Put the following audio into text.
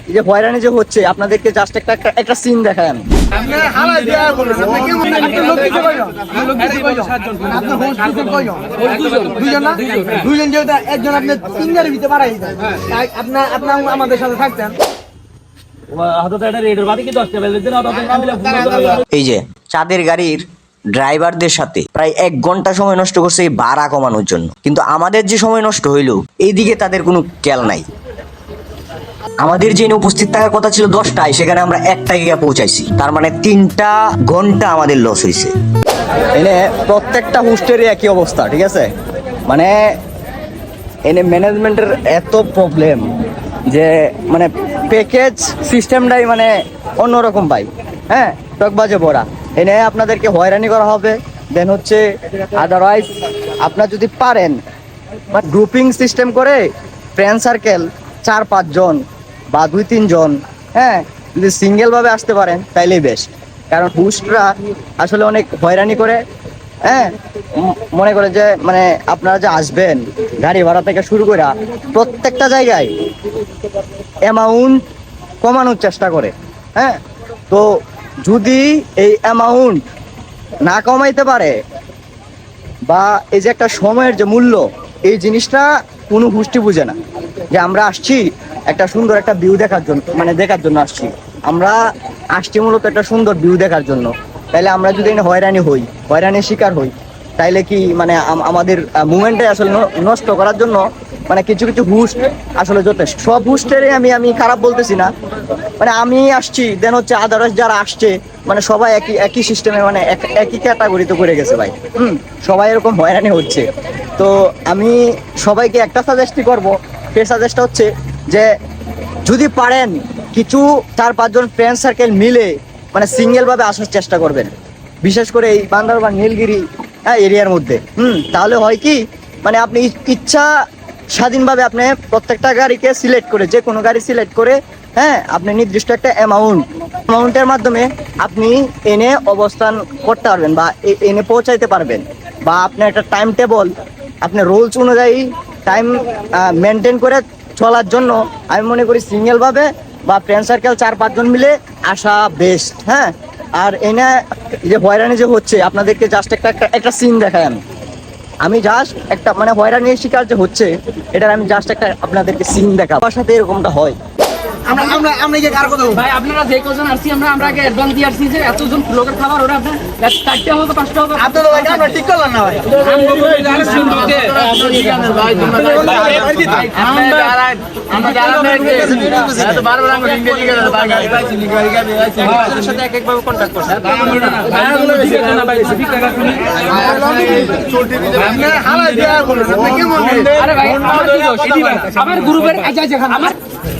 এই যে হয়রানি যে হচ্ছে আপনাদেরকে জাস্ট একটা একটা- একটা সিন দেখায় আমি দুজন যেহেতু একজন আপনার সিঙ্গারের ভিতরে বাড়াই আপনার আপনার আমাদের সাথে থাকতেন। এই যে চাঁদের গাড়ির ড্রাইভারদের সাথে প্রায় এক ঘণ্টা সময় নষ্ট করছে এই ভাড়া কমানোর জন্য। কিন্তু আমাদের যে সময় নষ্ট হইল এইদিকে তাদের কোনো খেয়াল নাই। আমাদের যে উপস্থিত থাকার কথা ছিল দশটায়, সেখানে আমরা একটায় গিয়ে পৌঁছাইছি। তার মানে তিনটা ঘণ্টা আমাদের লস হয়েছে এনে প্রত্যেকটা হোস্টেরই একই অবস্থা, ঠিক আছে? মানে এনে ম্যানেজমেন্টের এত প্রবলেম যে মানে প্যাকেজ সিস্টেমটাই মানে অন্যরকম পাই হ্যাঁ? টকবাজে ভরা এনে আপনাদেরকে হয়রানি করা হবে। দেন হচ্ছে আদারওয়াইজ আপনার যদি পারেন গ্রুপিং সিস্টেম করে ফ্রেন্ড সার্কেল চার পাঁচজন বা দুই তিনজন হ্যাঁ যদি সিঙ্গেল ভাবে আসতে পারেন, তাইলেই বেস্ট কারণ হুস্টরা আসলে অনেক হয়রানি করে হ্যাঁ মনে করে যে মানে আপনারা যে আসবেন গাড়ি ভাড়া থেকে শুরু করে প্রত্যেকটা জায়গায় অ্যামাউন্ট কমানোর চেষ্টা করে হ্যাঁ। তো যদি এই অ্যামাউন্ট না কমাইতে পারে বা এই যে একটা সময়ের যে মূল্য, এই জিনিসটা কোনো গোষ্ঠী বুঝে না। যে আমরা আসছি একটা সুন্দর একটা ভিউ দেখার জন্য মানে দেখার জন্য আসছি। আমরা আসছি মূলত একটা সুন্দর ভিউ দেখার জন্য। তাইলে আমরা যদি হয়রানি হই, হয়রানির শিকার হই, তাইলে কি মানে আমাদের মুভমেন্টে আসলে নষ্ট করার জন্য মানে কিছু কিছু হুস্ট আসলে যথেষ্ট। সব হুস্টেরই আমি আমি খারাপ বলতেছি না। মানে আমি আসছি দেন হচ্ছে আদার্স যারা আসছে মানে সবাই একই একই সিস্টেমে মানে এক- একই ক্যাটাগরিতে করে গেছে ভাই। হুম, সবাই এরকম হয়রানি হচ্ছে। তো আমি সবাইকে একটা সাজেস্টই করব। সেই সাজেস্টটা হচ্ছে যে যদি পারেন কিছু চার পাঁচজন ফ্রেন্ড সার্কেল মিলে মানে সিঙ্গেল ভাবে আসার চেষ্টা করবেন। বিশেষ করে এই বান্দরবান, নীলগিরি হ্যাঁ এরিয়ার মধ্যে। হুম, তাহলে হয় কি? মানে আপনি ইচ্ছা স্বাধীনভাবে আপনি প্রত্যেকটা গাড়িকে সিলেক্ট করে, যে কোনো গাড়ি সিলেক্ট করে হ্যাঁ আপনি নির্দিষ্ট একটা অ্যামাউন্ট অ্যামাউন্টের মাধ্যমে আপনি এনে অবস্থান করতে পারবেন বা এনে পৌঁছাইতে পারবেন। বা আপনার একটা টাইম টেবল আপনি রুলস অনুযায়ী টাইম মেনটেন করে চলার জন্য আমি মনে করি সিঙ্গেল ভাবে বা ফ্রেন্ড সার্কেল চার পাঁচজন মিলে আসা বেস্ট হ্যাঁ? আর এনে যে হয়রানি যে হচ্ছে, আপনাদেরকে জাস্ট একটা একটা সিন দেখায় আমি। আমি জাস্ট একটা মানে হয়রানির শিকার যে হচ্ছে, এটার আমি জাস্ট একটা আপনাদেরকে সিন দেখাবো। সাথে এরকমটা হয়। আমরা আমরা আমরা যে কার কথা ভাই আপনারা যে কজন আসছি আমরা আমরা আগে অ্যাডভান্স দিয়ে আসছি যে এতজন লোকের খাবার ওরা আপনার চারটে হবে পাঁচটা হবে আপনাদের ভাই আমরা ঠিক করলাম না ভাই মনে হয়? আমার গ্রুপের আমার